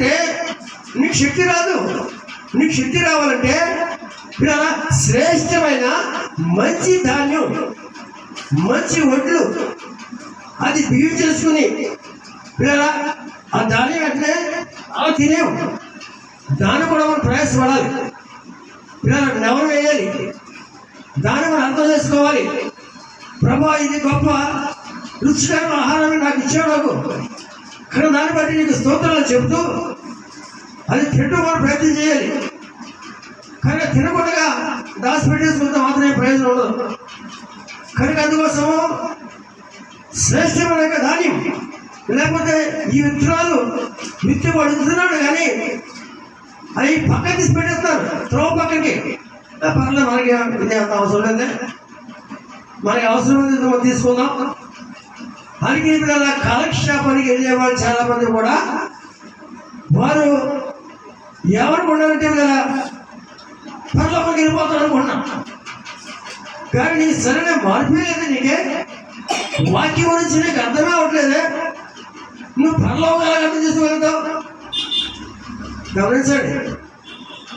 రావాలంటే నీకు శక్తి రాదు. నీకు శక్తి రావాలంటే ఇలా శ్రేష్టమైన మంచి ధాన్యం మంచి వడ్లు అది బియ్యం చేసుకుని పిల్లల ఆ ధాన్యం అంటే అలా తినేవు. దాన్ని కూడా మనం ప్రయాసపడాలి. పిల్లలకు నెవరు వేయాలి. దాన్ని మనం అర్థం చేసుకోవాలి. ప్రభా ఇది గొప్ప రుచికరమైన ఆహారాన్ని నాకు ఇచ్చాడు నాకు. కానీ దాన్ని బట్టి నీకు స్తోత్రాలు చెబుతూ అది తింటూ కూడా ప్రయత్నం చేయాలి. కానీ తినకుండా దాచిపెట్టేసుకుంటే మాత్రమే ప్రయోజనం ఉండదు. కనుక అందుకోసము శ్రేష్టమైన ధాన్యం లేకపోతే ఈ విత్తనాలు విత్తు వాడు కానీ అవి పక్కకి తీసి పెట్టేస్తారు త్రో పక్కకి. పర్లేదు మనకి ఇది అంత అవసరం లేదు మనకి అవసరం తీసుకుందాం. పనికి పిల్లల కాలక్షేపానికి వెళ్ళే వాళ్ళు చాలా మంది కూడా వారు ఎవరు ఉండాలంటే కదా పర్లోకి వెళ్ళిపోతారు అనుకున్నా కానీ నీ సరైన మార్పే లేదు నీకే. వాక్యం గురించి నీకు అర్థమే అవ్వట్లేదే. నువ్వు పరలోకం ఎలా అర్థం చేసుకోగలుగుతావు గమనించండి.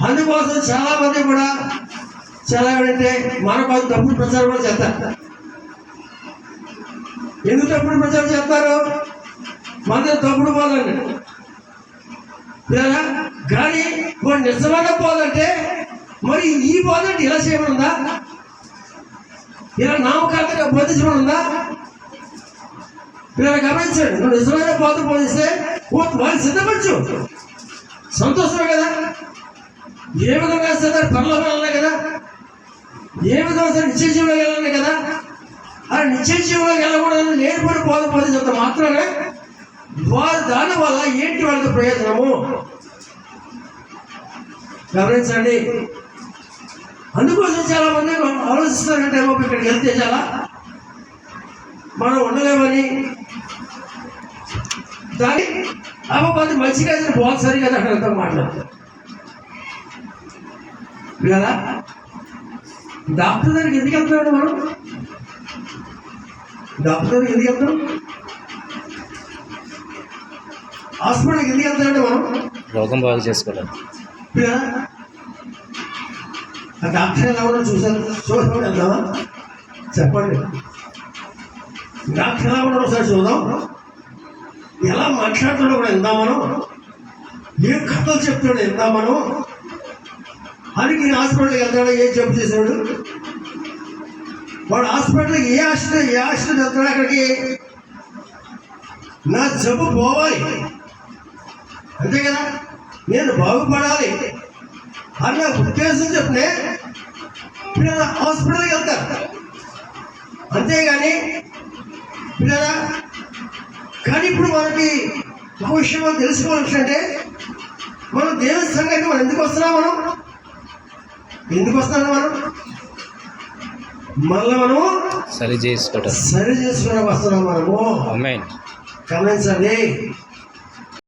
అందుకోసం చాలా మంది కూడా చాలా ఏంటంటే మన కొంత తప్పుడు ప్రచారం కూడా చేస్తారు. ఎందుకు తప్పుడు ప్రచారం చేస్తారు? మన తప్పుడు పోదండి. లేదా? కానీ వాడు నిజమైన పోదంటే మరి ఈ పోదంటే ఇలా చేయమనుందా? ఇలా నామకార్థంగా బోధించమని ఉందా ఇలా గమనించండి నువ్వు నిజమైన పోత బోధిస్తే ఓ సిద్ధపరచు. సంతోషమే కదా? ఏ విధంగా సరే పనులు కదా? ఏ విధంగా సరే నిత్య కదా? ఆ నిత్య జీవులు వెళ్ళకూడదని నేర్పడి బోధ బోధించంత మాత్రమే వారు దాని వల్ల ఏంటి వాళ్ళకి ప్రయోజనము? గమనించండి. అందుకోసం చాలా మంది ఆలోచిస్తారంటే ఏమో ఇక్కడికి వెళ్తే చాలా మనం ఉండలేమని. దాని అమ్మపది మంచిగా అయితే బాగా సరి కదా అక్కడ మాట్లాడతారు కదా డాక్టర్ దగ్గరికి ఎందుకు వెళ్తున్నాడు మనం? డాక్టర్ ఎందుకు వెళ్తాం హాస్పిటల్కి ఎందుకు వెళ్తామంటే మనం రోగం బాగు చేసుకోవాలి డాక్టర్ ఎలా ఉన్నా చూసాను చూసాం వెళ్దామా చెప్పండి. డాక్టర్ ఎలా ఉన్నాడో ఒకసారి చూద్దాం. ఎలా మాట్లాడుతాడో కూడా విందాం మనం. ఏం కథలు చెప్తాడో విందాం మనం. అని నేను హాస్పిటల్కి వెళ్తాడో ఏం జబ్బు చేశాడు? వాడు హాస్పిటల్కి ఏ హాస్పిటల్ ఏ హాస్పిటల్ వెళ్తాడు అక్కడికి? నా జబ్బు పోవాలి. అంతే కదా? నేను బాగుపడాలి అన్న ఉద్దేశం చెప్పినే పిల్లల హాస్పిటల్కి వెళ్తారు. అంతేగాని పిల్లల కానీ ఇప్పుడు మనకి ఒక విషయం మనం తెలుసుకోవాలంటే మనం దేవుని సంఘానికి మనం ఎందుకు వస్తున్నాం మనం? ఎందుకు వస్తున్నాం మనం? మళ్ళీ మనం సరి చేసుకోవటం సరి చేసుకుని వస్తున్నాం మనము. అమ్మాయి గమనించండి.